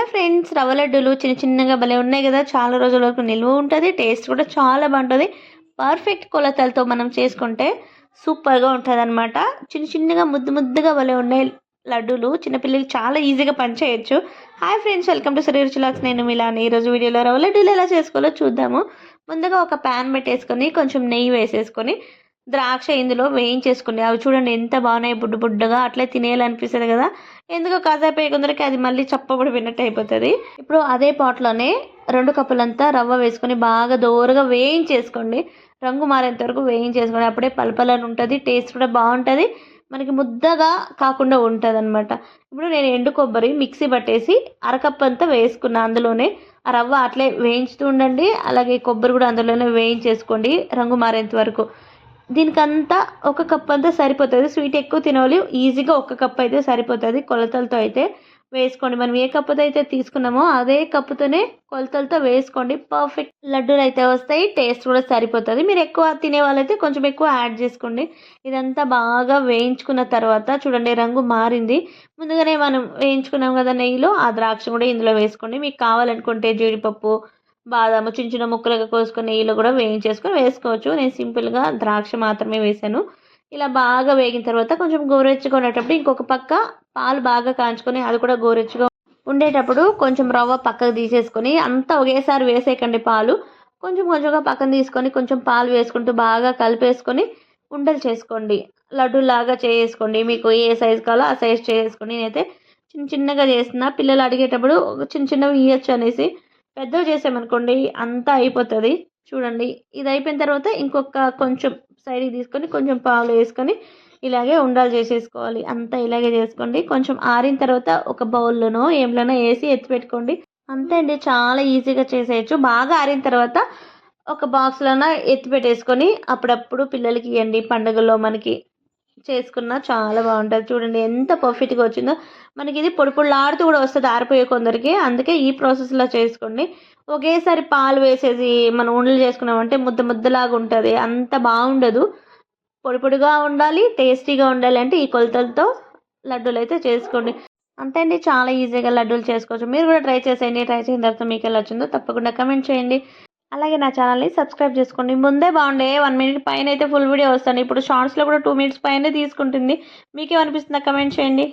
Hello friends రవ్వ లడ్డూలు చిన్న చిన్నగా భలే ఉన్నాయి కదా. చాలా రోజుల వరకు నిల్వ ఉంటుంది టేస్ట్ కూడా చాలా బాగుంటుంది. పర్ఫెక్ట్ కొలతలతో మనం చేసుకుంటే సూపర్గా ఉంటుంది అనమాట చిన్న చిన్నగా ముద్దు ముద్దుగా భలే ఉన్నాయి లడ్డూలు. చిన్నపిల్లలు చాలా ఈజీగా పనిచేయచ్చు hi friends welcome to Sri రుచిలాక్స్ నేను మిలాని. ఈరోజు వీడియోలో రవ్వ లడ్డూలు ఎలా చేసుకోవాలో చూద్దాము. ముందుగా ఒక ప్యాన్ పెట్టేసుకొని కొంచెం నెయ్యి వేసేసుకొని ద్రాక్ష ఇందులో వేయించేసుకుని అవి చూడండి ఎంత బాగున్నాయి బుడ్డు బుడ్డగా అట్లే తినేయాలనిపిస్తుంది కదా. ఎందుకో కాసేపు కొందరికి అది మళ్ళీ చప్పబడి విన్నట్టు అయిపోతుంది. ఇప్పుడు అదే పాట్లోనే రెండు కప్పులంతా రవ్వ వేసుకొని బాగా దోరగా వేయించేసుకోండి. రంగు మారేంత వరకు వేయించేసుకోండి. అప్పుడే పలపలని ఉంటుంది టేస్ట్ కూడా బాగుంటుంది. మనకి ముద్దగా కాకుండా ఉంటుంది అనమాట ఇప్పుడు నేను ఎండు కొబ్బరి మిక్సీ పట్టేసి అరకప్పు అంతా వేసుకున్నా అందులోనే. ఆ రవ్వ అట్లే వేయించుతూ ఉండండి. అలాగే కొబ్బరి కూడా అందులోనే వేయించేసుకోండి రంగు మారేంత వరకు. దీనికంతా ఒక కప్ అంతా సరిపోతుంది. స్వీట్ ఎక్కువ తినవాలి ఈజీగా ఒక కప్ అయితే సరిపోతుంది కొలతలతో అయితే వేసుకోండి. మనం ఏ కప్పుతో అయితే తీసుకున్నామో అదే కప్పుతోనే కొలతలతో వేసుకోండి. పర్ఫెక్ట్ లడ్డూలు అయితే వస్తాయి. టేస్ట్ కూడా సరిపోతుంది. మీరు ఎక్కువ తినే వాళ్ళైతే కొంచెం ఎక్కువ యాడ్ చేసుకోండి. ఇదంతా బాగా వేయించుకున్న తర్వాత చూడండి రంగు మారింది. ముందుగానే మనం వేయించుకున్నాం కదా నెయ్యిలో ఆ ద్రాక్ష కూడా ఇందులో వేసుకోండి. మీకు కావాలనుకుంటే జీడిపప్పు బాదాము చిన్న చిన్న ముక్కలుగా కోసుకుని నెయ్యిలో కూడా వేయించేసుకొని వేసుకోవచ్చు. నేను సింపుల్గా ద్రాక్ష మాత్రమే వేసాను. ఇలా బాగా వేగిన తర్వాత కొంచెం గోరెచ్చుగా ఉండేటప్పుడు ఇంకొక పక్క పాలు బాగా కాంచుకొని అది కూడా గోరెచ్చుగా ఉండేటప్పుడు కొంచెం రవ్వ పక్కకు తీసేసుకొని అంతా ఒకేసారి వేసేయకండి పాలు. కొంచెం కొంచెంగా పక్కన తీసుకొని కొంచెం పాలు వేసుకుంటూ బాగా కలిపేసుకొని ఉండలు చేసుకోండి. లడ్డు లాగా చేసుకోండి. మీకు ఏ సైజు కావాలో ఆ సైజ్ చేసుకొని నేనైతే చిన్న చిన్నగా చేసిన పిల్లలు అడిగేటప్పుడు చిన్న చిన్నవి ఇవ్వచ్చు అనేసి పెద్దవి చేసామనుకోండి అంతా అయిపోతుంది. చూడండి ఇది అయిపోయిన తర్వాత ఇంకొక కొంచెం సైడ్కి తీసుకొని కొంచెం పాలు వేసుకొని ఇలాగే ఉండాలి చేసేసుకోవాలి. అంతా ఇలాగే చేసుకోండి. కొంచెం ఆరిన తర్వాత ఒక బౌల్లోనో ఏంలోనో వేసి ఎత్తి పెట్టుకోండి. అంతే అండి చాలా ఈజీగా చేసేయచ్చు. బాగా ఆరిన తర్వాత ఒక బాక్స్లోన ఎత్తి పెట్టేసుకొని అప్పుడప్పుడు పిల్లలకి ఇవ్వండి. పండుగల్లో మనకి చేసుకున్న చాలా బాగుంటుంది. చూడండి ఎంత పర్ఫెక్ట్గా వచ్చిందో. మనకి ఇది పొడి పొడిలాడుతూ కూడా వస్తుంది ఆరిపోయే కొందరికి. అందుకే ఈ ప్రాసెస్లో చేసుకోండి. ఒకేసారి పాలు వేసేసి మనం ఉండలు చేసుకున్నామంటే ముద్ద ముద్దలాగా ఉంటుంది. అంత బాగుండదు. పొడి పొడిగా ఉండాలి టేస్టీగా ఉండాలి అంటే ఈ కొలతలతో లడ్డూలు అయితే చేసుకోండి. అంతే అండి. చాలా ఈజీగా లడ్డూలు చేసుకోవచ్చు. మీరు కూడా ట్రై చేసేయండి. ట్రై చేసిన తర్వాత మీకు ఎలా వచ్చిందో తప్పకుండా కమెంట్ చేయండి. అలాగే నా ఛానల్ని సబ్స్క్రైబ్ చేసుకోండి. ముందే బాగుండే. వన్ మినిట్ పైన అయితే ఫుల్ వీడియో వస్తాను ఇప్పుడు షార్ట్స్లో కూడా టూ మినిట్స్ పైన తీసుకుంటుంది. మీకేమనిపిస్తుందా కమెంట్ చేయండి.